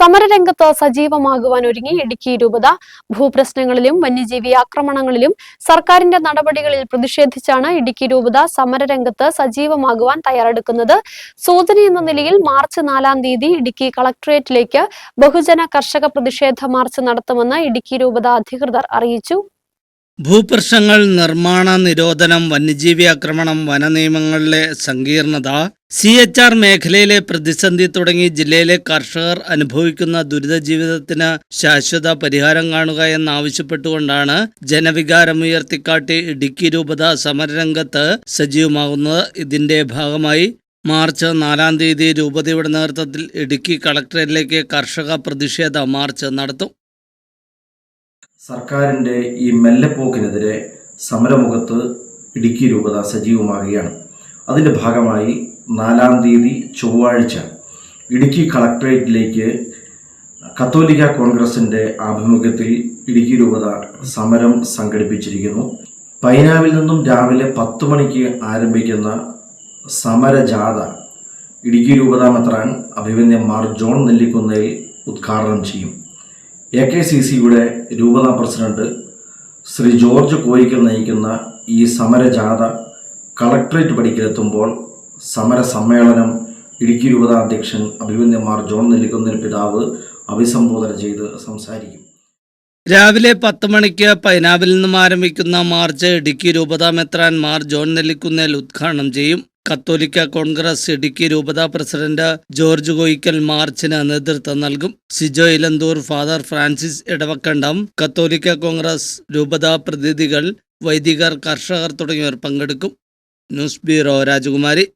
സമരരംഗത്ത് സജീവമാകുവാൻ ഒരുങ്ങി ഇടുക്കി രൂപത. ഭൂപ്രശ്നങ്ങളിലും വന്യജീവി ആക്രമണങ്ങളിലും സർക്കാരിന്റെ നടപടികളിൽ പ്രതിഷേധിച്ചാണ് ഇടുക്കി രൂപത സമരരംഗത്ത് സജീവമാകുവാൻ തയ്യാറെടുക്കുന്നത്. സൂചന എന്ന നിലയിൽ മാർച്ച് നാലാം തീയതി ഇടുക്കി കളക്ടറേറ്റിലേക്ക് ബഹുജന കർഷക പ്രതിഷേധ മാർച്ച് നടത്തുമെന്ന് ഇടുക്കി രൂപത അധികൃതർ അറിയിച്ചു. ഭൂപ്രശ്നങ്ങൾ നിർമ്മാണ നിരോധനം വന്യജീവി ആക്രമണം വനനിയമങ്ങളിലെ സങ്കീർണത സി എച്ച് ആർ മേഖലയിലെ പ്രതിസന്ധി തുടങ്ങി ജില്ലയിലെ കർഷകർ അനുഭവിക്കുന്ന ദുരിത ജീവിതത്തിന് ശാശ്വത പരിഹാരം കാണുക എന്നാവശ്യപ്പെട്ടുകൊണ്ടാണ് ജനവികാരം ഉയർത്തിക്കാട്ടി ഇടുക്കി രൂപത സമരരംഗത്ത് സജീവമാകുന്നത്. ഇതിന്റെ ഭാഗമായി മാർച്ച് നാലാം തീയതി രൂപതയുടെ നേതൃത്വത്തിൽ ഇടുക്കി കളക്ടറേറ്റിലേക്ക് കർഷക പ്രതിഷേധ മാർച്ച് നടത്തും. സർക്കാരിന്റെ ഈ മെല്ലെപ്പോക്കിനെതിരെ സമരമുഖത്ത് ഇടുക്കി രൂപത സജീവമാകുകയാണ്. അതിന്റെ ഭാഗമായി നാലാം തീയതി ചൊവ്വാഴ്ച ഇടുക്കി കളക്ടറേറ്റിലേക്ക് കത്തോലിക്ക കോൺഗ്രസിന്റെ ആഭിമുഖ്യത്തിൽ ഇടുക്കി രൂപത സമരം സംഘടിപ്പിച്ചിരിക്കുന്നു. പൈനാവിൽ നിന്നും രാവിലെ പത്ത് മണിക്ക് ആരംഭിക്കുന്ന സമരജാഥ ഇടുക്കി രൂപതാ മെത്രാൻ അഭിവന്യൻ മാർ ജോൺ നെല്ലിക്കുന്നേൽ ഉദ്ഘാടനം ചെയ്യും. എ കെ സി സിയുടെ രൂപത പ്രസിഡന്റ് ശ്രീ ജോർജ് കോയിക്കൽ നയിക്കുന്ന ഈ സമരജാഥ കളക്ടറേറ്റ് പടിക്കലെത്തുമ്പോൾ സമര സമ്മേളനം ഇടുക്കി രൂപതാ അധ്യക്ഷൻ അഭിമന്യമാർ ജോൺ നെല്ലിക്കുന്നൽ പിതാവ് അഭിസംബോധന ചെയ്ത് സംസാരിക്കും. രാവിലെ പത്ത് മണിക്ക് പൈനാവിൽ നിന്നും ആരംഭിക്കുന്ന മാർച്ച് ഇടുക്കി രൂപതാ മെത്രാൻ മാർ ജോൺ നെല്ലിക്കുന്നേൽ ഉദ്ഘാടനം ചെയ്യും. കത്തോലിക്ക കോൺഗ്രസ് ഇടുക്കി രൂപതാ പ്രസിഡന്റ് ജോർജ് കോയിക്കൽ മാർച്ചിന് നേതൃത്വം നൽകും. സിജോ ഇലന്തൂർ ഫാദർ ഫ്രാൻസിസ് ഇടവക്കണ്ടം കത്തോലിക്ക കോൺഗ്രസ് രൂപതാ പ്രതിനിധികൾ വൈദികർ കർഷകർ തുടങ്ങിയവർ പങ്കെടുക്കും. ന്യൂസ് ബ്യൂറോ രാജകുമാരി.